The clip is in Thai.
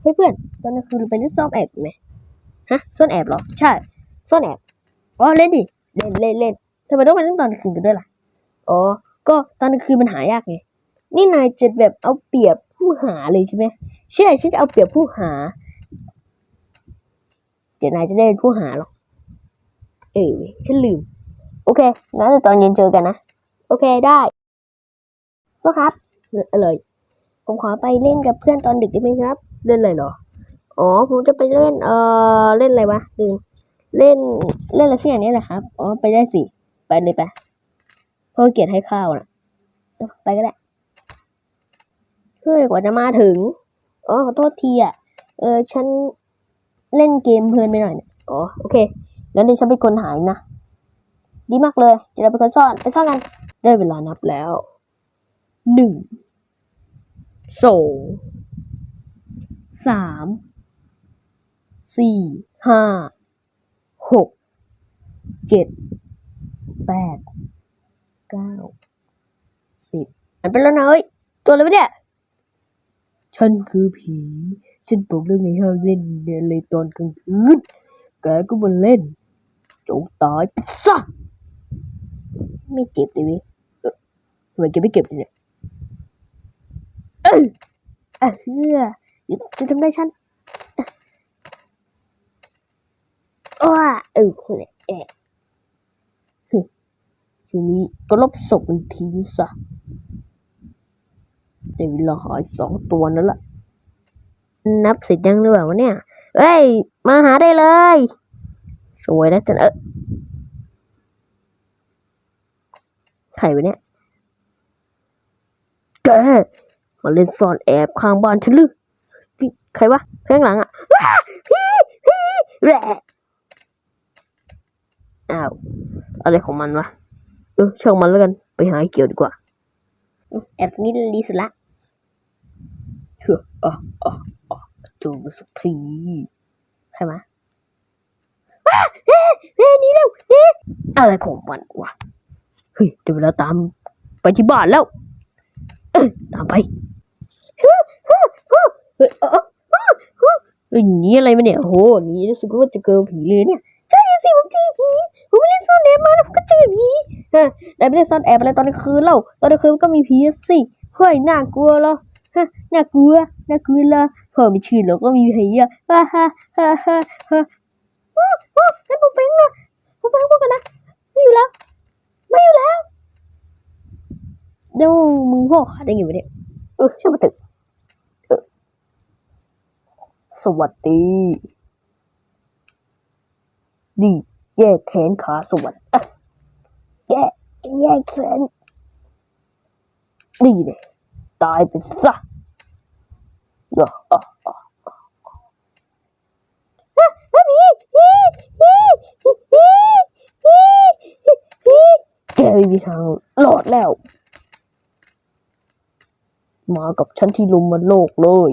เฮ้ยเพื่อนตอนกลางคืนเราไปเล่นซ่อนแอบไหมฮะซ่อนแอบเหรอ ใช่ซ่อนแอบอ๋อเล่นดิเล่นเล่นเล่นทำไมต้องไปเล่นตอนกลางคืนกันด้วยล่ะอ๋อก็ตอนกลางคืนมันหายากไงนี่นายจะแบบเอาเปรียบผู้หาเลยใช่ไหมใช่ฉันจะเอาเปรียบผู้หาเดี๋ยวนายจะได้เป็นผู้หาหรอกเออฉันลืม โอเคงั้นตอนเย็นเจอกันนะ โอเคได้ก็ครับออเลยผมขอไปเล่นกับเพื่อนตอนดึกได้ไหมครับ เล่นอะไรเหรออ๋อ ผมจะไปเล่น เออเล่นอะไรวะลืมเล่น เล่นอะไรสักอย่างนี้แหละครับ อ๋อ ไปได้สิ ไปเลยไปเพราะเกียรติให้ข้าวนะไปก็ได้ เฮ้ย กว่าจะมาถึง อ๋อ ขอโทษทีอะ เออ ฉันเล่นเกมเพลินไปหน่อยเนี่ยอ๋อ โอเค งั้นเดี๋ยวฉันเป็นคนหายนะ ดีมากเลย เดี๋ยวเราเป็นคนซ่อน ไปซ่อนกัน ได้เวลานับแล้ว หนึ่ง สอง สามสี่ห้าหกเจ็ดแปดเก้าสิบอันเป็นแล้วนะเฮ้ย ตัวอะไรวะเนี่ย ฉันคือผี ฉันบอกเรื่องไงห้าเล่นเนี่ยเลยตอนกลางคืนแกก็มาเล่นจงตายซะไม่เจ็บเลยว้ยเอ้อทำไมแกไม่เก็บเลยเนี่ยเอออะเฮือ อย่าจะทำได้ฉันอ้าเออคนละแอะฮึทีนี้ก็ลบศพมันทิ้งซะแต่เวลาหายสองตัวนั่นแหละนับเสร็จยังหรือเปล่าวะเนี่ย เฮ้ย มาหาได้เลย สวยนะจันเออใครวะเนี่ยแกมาเล่นซ่อนแอบข้างบ้านฉันหรือ ใครวะข้างหลังอะว้าพี่พี่แหละอ้าวอะไรของมันวะเออช่างมันแล้วกันไปหาไอ้เกี่ยวดีกว่าแอบนี้ดีสุดละเถื่ออะอะอะเจอมาสักทีใครวะเฮ้ยเฮ้ยนี่เร็วหนี่อะไรของมันวะเฮ้ยเดี๋ยวเวลาตามไปที่บ้านแล้วตามไปเฮ้ยเฮ้ยเฮ้ย เอ้ยนี่อะไรมาเนี่ยโหนี่รู้สึกว่าจะเจอผีเลยเนี่ยใช่สิผมเจอผีผมไม่ได้ซ่อนแอบมาแล้วผมก็เจอผีฮะแต่ไม่ได้ซ่อนแอบอะไรตอนกลางคืนเล่าตอนกลางคืนก็มีผีสิเฮ้ยน่ากลัวเหรอฮะน่ากลัวน่ากลัวเหรอพอไม่ชื่อหรอกก็มีผีอะฮ่าฮ่าฮ่าฮ่าฮ่าโอ้โอ้ให้ผมไปข้างนอกผมไปข้างนกกันนะไม่อยู่แล้วไม่อยู่แล้วเดี๋ยวมือพ่อขาดได้ไงวะเนี่ยเออช่างมาเถอะ สวัสดีดีแยกแขนขาสวัสดีแยกแยกแขนดีเลยตายไปซะอะอะอะแกไม่มีทางรอดแล้ว มากับฉันที่ลุมมันโลกเลย